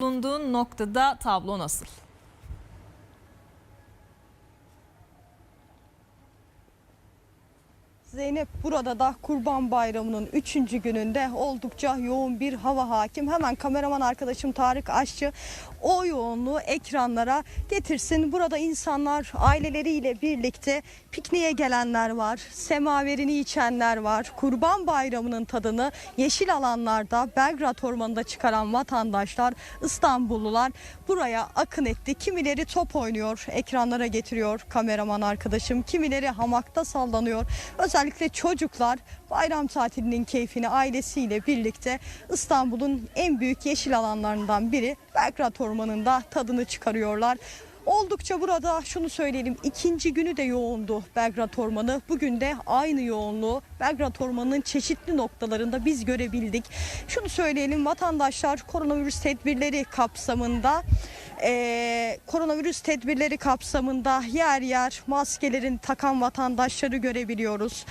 Bulunduğun noktada tablo nasıl? Zeynep burada da Kurban Bayramı'nın 3. gününde oldukça yoğun bir hava hakim. Hemen kameraman arkadaşım Tarık Aşçı o yoğunluğu ekranlara getirsin. Burada insanlar aileleriyle birlikte pikniğe gelenler var. Semaverini içenler var. Kurban Bayramı'nın tadını yeşil alanlarda Belgrad Ormanı'nda çıkaran vatandaşlar, İstanbullular buraya akın etti. Kimileri top oynuyor, ekranlara getiriyor kameraman arkadaşım. Kimileri hamakta sallanıyor. Özellikle çocuklar bayram tatilinin keyfini ailesiyle birlikte İstanbul'un en büyük yeşil alanlarından biri Belgrad Ormanı'nda tadını çıkarıyorlar. Oldukça burada şunu söyleyelim ikinci günü de yoğundu Belgrad Ormanı. Bugün de aynı yoğunluğu Belgrad Ormanı'nın çeşitli noktalarında biz görebildik. Şunu söyleyelim vatandaşlar koronavirüs tedbirleri kapsamında eee, koronavirüs tedbirleri kapsamında yer yer maskelerin takan vatandaşları görebiliyoruz.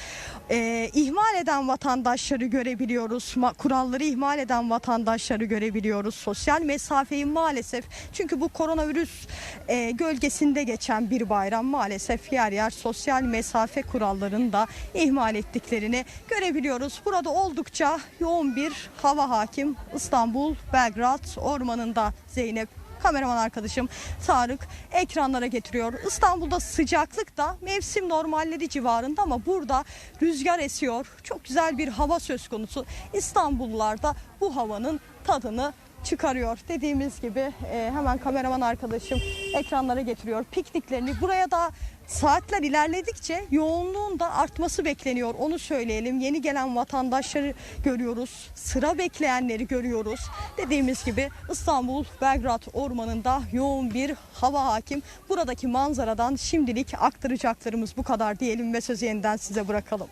Eee ihmal eden vatandaşları görebiliyoruz. Ma- kuralları ihmal eden vatandaşları görebiliyoruz. Sosyal mesafeyi maalesef çünkü bu koronavirüs eee, gölgesinde geçen bir bayram maalesef yer yer sosyal mesafe kurallarını da ihmal ettiklerini görebiliyoruz. Burada oldukça yoğun bir hava hakim İstanbul Belgrad ormanında Zeynep kameraman arkadaşım Tarık ekranlara getiriyor. İstanbul'da sıcaklık da mevsim normalleri civarında ama burada rüzgar esiyor. Çok güzel bir hava söz konusu. İstanbullular da bu havanın tadını çıkarıyor. Dediğimiz gibi e, hemen kameraman arkadaşım ekranlara getiriyor pikniklerini. Buraya da saatler ilerledikçe yoğunluğun da artması bekleniyor. Onu söyleyelim. Yeni gelen vatandaşları görüyoruz. Sıra bekleyenleri görüyoruz. Dediğimiz gibi İstanbul Belgrad Ormanı'nda yoğun bir hava hakim. Buradaki manzaradan şimdilik aktaracaklarımız bu kadar diyelim ve sözü yeniden size bırakalım.